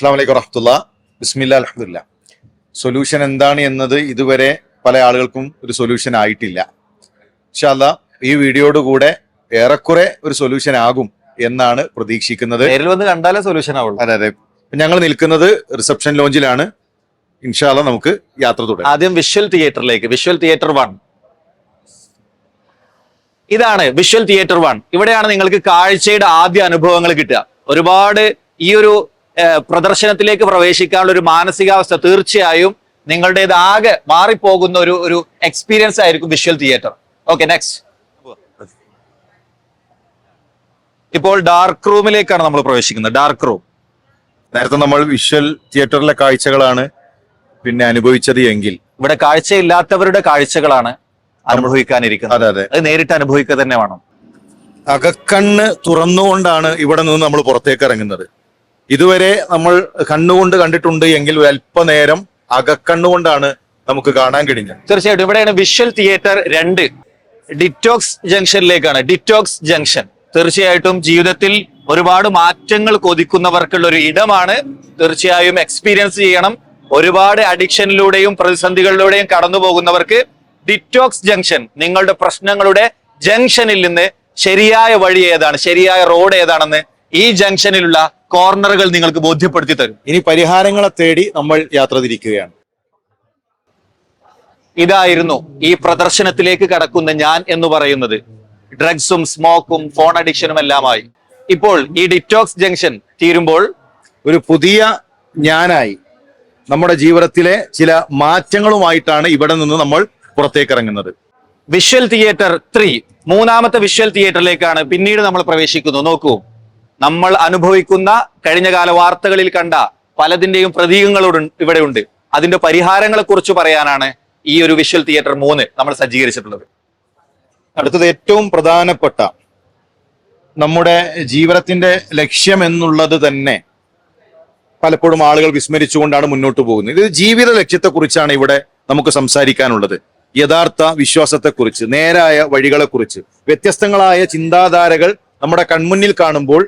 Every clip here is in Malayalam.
അസ്സാം വലൈക്കും വറഹത്തുള്ള ബിസ്മില്ല അലഹദില്ല സൊല്യൂഷൻ എന്താണ് എന്നത് ഇതുവരെ പല ആളുകൾക്കും ഒരു സൊല്യൂഷൻ ആയിട്ടില്ല. ഇൻഷാല്ല ഈ വീഡിയോയുടെ കൂടെ ഏറെക്കുറെ ഒരു സൊല്യൂഷൻ ആകും എന്നാണ് പ്രതീക്ഷിക്കുന്നത്. നേരിൽ വന്ന് കണ്ടാലേ സൊല്യൂഷൻ ആവുള്ളൂ. അതെ അതെ. ഞങ്ങൾ നിൽക്കുന്നത് റിസപ്ഷൻ ലോഞ്ചിലാണ്. ഇൻഷാല്ല നമുക്ക് യാത്ര തുടങ്ങാം ആദ്യം വിഷ്വൽ തിയേറ്ററിലേക്ക്. Visual theatre one. ഇതാണ് വിഷ്വൽ തിയേറ്റർ വൺ. ഇവിടെയാണ് നിങ്ങൾക്ക് കാഴ്ചയുടെ ആദ്യ അനുഭവങ്ങൾ കിട്ടുക. ഒരുപാട് ഈ ഒരു പ്രദർശനത്തിലേക്ക് പ്രവേശിക്കാനുള്ള ഒരു മാനസികാവസ്ഥ തീർച്ചയായും നിങ്ങളുടേത് ആകെ മാറിപ്പോകുന്ന ഒരു ഒരു എക്സ്പീരിയൻസ് ആയിരിക്കും വിഷ്വൽ തിയേറ്റർ ഓക്കെ നെക്സ്റ്റ് ഇപ്പോൾ ഡാർക്ക് റൂമിലേക്കാണ് നമ്മൾ പ്രവേശിക്കുന്നത് ഡാർക്ക് റൂം നേരത്തെ നമ്മൾ വിഷ്വൽ തിയേറ്ററിലെ കാഴ്ചകളാണ് പിന്നെ അനുഭവിച്ചത് എങ്കിൽ. ഇവിടെ കാഴ്ചയില്ലാത്തവരുടെ കാഴ്ചകളാണ് അനുഭവിക്കാനിരിക്കുന്നത്. അതെ അതെ. അത് നേരിട്ട് അനുഭവിക്കുക തന്നെ വേണം. അകക്കണ്ണ് തുറന്നുകൊണ്ടാണ് ഇവിടെ നിന്ന് നമ്മൾ പുറത്തേക്ക് ഇറങ്ങുന്നത്. ഇതുവരെ നമ്മൾ കണ്ണുകൊണ്ട് കണ്ടിട്ടുണ്ട് എങ്കിൽ അല്പനേരം അകക്കണ്ണുകൊണ്ടാണ് നമുക്ക് കാണാൻ കഴിഞ്ഞത്. തീർച്ചയായിട്ടും. ഇവിടെയാണ് വിഷ്വൽ തിയേറ്റർ രണ്ട്. ഡിറ്റോക്സ് ജംഗ്ഷനിലേക്കാണ് ഡിറ്റോക്സ് ജംഗ്ഷൻ തീർച്ചയായിട്ടും ജീവിതത്തിൽ ഒരുപാട് മാറ്റങ്ങൾ കൊതിക്കുന്നവർക്കുള്ള ഒരു ഇടമാണ്. തീർച്ചയായും എക്സ്പീരിയൻസ് ചെയ്യണം. ഒരുപാട് അഡിക്ഷനിലൂടെയും പ്രതിസന്ധികളിലൂടെയും കടന്നു പോകുന്നവർക്ക് ഡിറ്റോക്സ് ജംഗ്ഷൻ നിങ്ങളുടെ പ്രശ്നങ്ങളുടെ ജംഗ്ഷനിൽ നിന്ന് ശരിയായ വഴി ഏതാണ്? ശരിയായ റോഡ് ഏതാണെന്ന് ഈ ജംഗ്ഷനിലുള്ള കോർണറുകൾ നിങ്ങൾക്ക് ബോധ്യപ്പെടുത്തി തരും. ഇനി പരിഹാരങ്ങളെ തേടി നമ്മൾ യാത്ര തിരിക്കുകയാണ്. ഇതായിരുന്നു ഈ പ്രദർശനത്തിലേക്ക് കടക്കുന്ന ഞാൻ എന്ന് പറയുന്നത്. ഡ്രഗ്സും സ്മോക്കും ഫോൺ അഡിക്ഷനും എല്ലാമായി. ഇപ്പോൾ ഈ ഡിറ്റോക്സ് ജംഗ്ഷൻ തീരുമ്പോൾ ഒരു പുതിയ ഞാനായി നമ്മുടെ ജീവിതത്തിലെ ചില മാറ്റങ്ങളുമായിട്ടാണ് ഇവിടെ നിന്ന് നമ്മൾ പുറത്തേക്ക് ഇറങ്ങുന്നത് വിഷ്വൽ തിയേറ്റർ ത്രീ മൂന്നാമത്തെ വിഷ്വൽ തിയേറ്ററിലേക്കാണ് പിന്നീട് നമ്മൾ പ്രവേശിക്കുന്നു. നോക്കൂ. നമ്മൾ അനുഭവിക്കുന്ന കഴിഞ്ഞകാല വാർത്തകളിൽ കണ്ട പ്രതീകങ്ങളോട് ഇവിടെ ഉണ്ട് അതിന്റെ പരിഹാരങ്ങളെ കുറിച്ച് പറയാനാണ് ഈ ഒരു വിഷ്വൽ തിയേറ്റർ മൂന്ന് നമ്മൾ സജ്ജീകരിച്ചിട്ടുള്ളത്. അടുത്തത് ഏറ്റവും പ്രധാനപ്പെട്ട നമ്മുടെ ജീവിതത്തിന്റെ ലക്ഷ്യം എന്നുള്ളത് തന്നെ പലപ്പോഴും ആളുകൾ വിസ്മരിച്ചുകൊണ്ടാണ് മുന്നോട്ട് പോകുന്നത്. ഇത് ജീവിത ലക്ഷ്യത്തെക്കുറിച്ചാണ് ഇവിടെ നമുക്ക് സംസാരിക്കാനുള്ളത്. യഥാർത്ഥ വിശ്വാസത്തെക്കുറിച്ച് നേരായ വഴികളെക്കുറിച്ച് വ്യത്യസ്തങ്ങളായ ചിന്താധാരകൾ നമ്മുടെ കൺമുന്നിൽ കാണുമ്പോൾ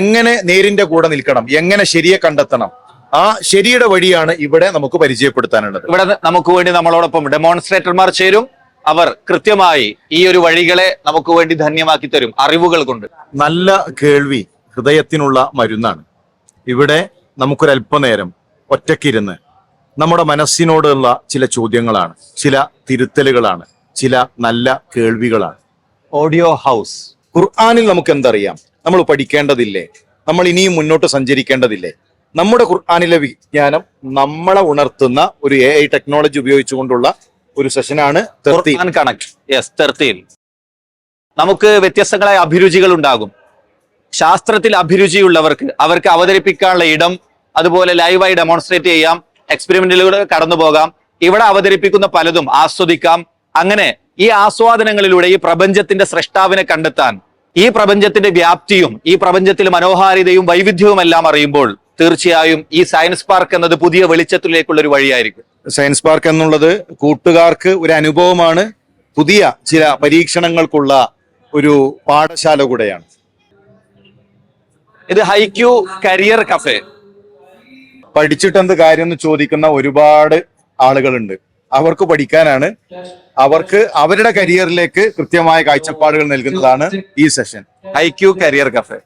എങ്ങനെ നേരിന്റെ കൂടെ നിൽക്കണം എങ്ങനെ ശരിയെ കണ്ടെത്തണം ആ ശരിയുടെ വഴിയാണ് ഇവിടെ നമുക്ക് പരിചയപ്പെടുത്താനുള്ളത്. ഇവിടെ നമുക്ക് വേണ്ടി നമ്മളോടൊപ്പം ഡെമോൺസ്ട്രേറ്റർമാർ ചേരും. അവർ കൃത്യമായി ഈ ഒരു വഴികളെ നമുക്ക് വേണ്ടി ധന്യമാക്കി തരും അറിവുകൾ കൊണ്ട്. നല്ല കേൾവി ഹൃദയത്തിനുള്ള മരുന്നാണ്. ഇവിടെ നമുക്കൊരല്പനേരം ഒറ്റക്കിരുന്ന് നമ്മുടെ മനസ്സിനോടുള്ള ചില ചോദ്യങ്ങളാണ് ചില തിരുത്തലുകളാണ് ചില നല്ല കേൾവികളാണ്. ഓഡിയോ ഹൗസ് ഖുർആാനിൽ നമുക്ക് എന്തറിയാം? നമ്മൾ പഠിക്കേണ്ടതില്ലേ? നമ്മൾ ഇനിയും മുന്നോട്ട് സഞ്ചരിക്കേണ്ടതില്ലേ? നമ്മുടെ ഖുർആാനിലെ വിജ്ഞാനം നമ്മളെ ഉണർത്തുന്ന ഒരു എ ഐ ടെക്നോളജി ഉപയോഗിച്ചുകൊണ്ടുള്ള ഒരു സെഷനാണ് നമുക്ക് വ്യത്യസ്തങ്ങളായ അഭിരുചികൾ ഉണ്ടാകും. ശാസ്ത്രത്തിൽ അഭിരുചിയുള്ളവർക്ക് അവർക്ക് അവതരിപ്പിക്കാനുള്ള ഇടം അതുപോലെ ലൈവായി ഡെമോൺസ്ട്രേറ്റ് ചെയ്യാം എക്സ്പെരിമെന്റിലൂടെ കടന്നു പോകാം ഇവിടെ അവതരിപ്പിക്കുന്ന പലതും ആസ്വദിക്കാം. അങ്ങനെ ഈ ആസ്വാദനങ്ങളിലൂടെ ഈ പ്രപഞ്ചത്തിന്റെ സൃഷ്ടാവിനെ കണ്ടെത്താൻ ഈ പ്രപഞ്ചത്തിന്റെ വ്യാപ്തിയും ഈ പ്രപഞ്ചത്തിലെ മനോഹാരിതയും വൈവിധ്യവും എല്ലാം അറിയുമ്പോൾ തീർച്ചയായും ഈ സയൻസ് പാർക്ക് എന്നത് പുതിയ വെളിച്ചത്തിലേക്കുള്ള ഒരു വഴിയായിരിക്കും. സയൻസ് പാർക്ക് എന്നുള്ളത് കൂട്ടുകാർക്ക് ഒരു അനുഭവമാണ് പുതിയ ചില പരീക്ഷണങ്ങൾക്കുള്ള ഒരു പാഠശാല കൂടെയാണ്. ഇത് ഹൈക്യൂ കരിയർ കഫേ. പഠിച്ചിട്ടെന്ത് കാര്യം എന്ന് ചോദിക്കുന്ന ഒരുപാട് ആളുകളുണ്ട്. അവർക്ക് പഠിക്കാനാണ്. അവർക്ക് അവരുടെ കരിയറിലേക്ക് കൃത്യമായ കാഴ്ചപ്പാടുകൾ നൽകുന്നതാണ് ഈ session. I Q career cafe.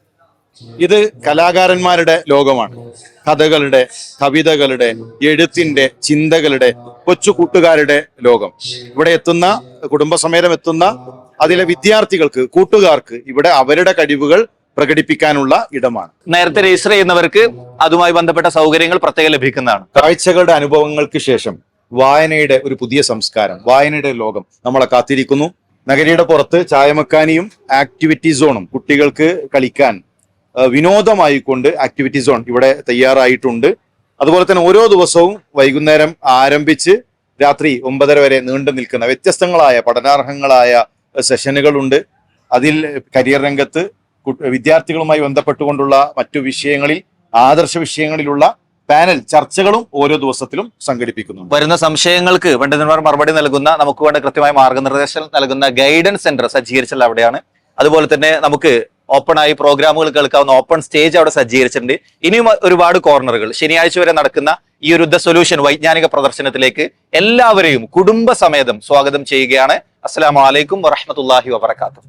ഇത് കലാകാരന്മാരുടെ ലോകമാണ്. കഥകളുടെ കവിതകളുടെ എഴുത്തിന്റെ ചിന്തകളുടെ കൊച്ചു കൂട്ടുകാരുടെ ലോകം. ഇവിടെ എത്തുന്ന കുടുംബസമേതം എത്തുന്ന അതിലെ വിദ്യാർത്ഥികൾക്ക് കൂട്ടുകാർക്ക് ഇവിടെ അവരുടെ കഴിവുകൾ പ്രകടിപ്പിക്കാനുള്ള ഇടമാണ്. നേരത്തെ രജിസ്റ്റർ ചെയ്യുന്നവർക്ക് അതുമായി ബന്ധപ്പെട്ട സൗകര്യങ്ങൾ പ്രത്യേകം ലഭിക്കുന്നതാണ്. കാഴ്ചകളുടെ അനുഭവങ്ങൾക്ക് ശേഷം വായനയുടെ ഒരു പുതിയ സംസ്കാരം വായനയുടെ ലോകം നമ്മളെ കാത്തിരിക്കുന്നു. നഗരിയുടെ പുറത്ത് ചായമക്കാനിയും ആക്ടിവിറ്റി സോണും കുട്ടികൾക്ക് കളിക്കാൻ വിനോദമായിക്കൊണ്ട് ആക്ടിവിറ്റി സോൺ ഇവിടെ തയ്യാറായിട്ടുണ്ട്. അതുപോലെ തന്നെ ഓരോ ദിവസവും വൈകുന്നേരം ആരംഭിച്ച് രാത്രി ഒമ്പതര വരെ നീണ്ടു നിൽക്കുന്ന വ്യത്യസ്തങ്ങളായ പഠനാർഹങ്ങളായ സെഷനുകളുണ്ട്. അതിൽ കരിയർ രംഗത്ത് വിദ്യാർത്ഥികളുമായി ബന്ധപ്പെട്ടുകൊണ്ടുള്ള മറ്റു വിഷയങ്ങളിൽ ആദർശ വിഷയങ്ങളിലുള്ള പാനൽ ചർച്ചകളും ഓരോ ദിവസത്തിലും സംഘടിപ്പിക്കുന്നു വരുന്ന സംശയങ്ങൾക്ക് പണ്ഡിതന്മാർ മറുപടി നൽകുന്ന നമുക്ക് വേണ്ട കൃത്യമായ മാർഗനിർദ്ദേശം നൽകുന്ന ഗൈഡൻസ് സെന്റർ സജ്ജീകരിച്ചുള്ള അവിടെയാണ്. അതുപോലെ തന്നെ നമുക്ക് ഓപ്പൺ ആയി പ്രോഗ്രാമുകൾ കേൾക്കാവുന്ന ഓപ്പൺ സ്റ്റേജ് അവിടെ സജ്ജീകരിച്ചിട്ടുണ്ട്. ഇനിയും ഒരുപാട് കോർണറുകൾ. ശനിയാഴ്ച വരെ നടക്കുന്ന ഈ ഒരു ദ സൊല്യൂഷൻ വൈജ്ഞാനിക പ്രദർശനത്തിലേക്ക് എല്ലാവരെയും കുടുംബസമേതം സ്വാഗതം ചെയ്യുകയാണ്. അസ്സലാമു അലൈക്കും വറഹമത്തല്ലാഹി വബർക്കാത്തു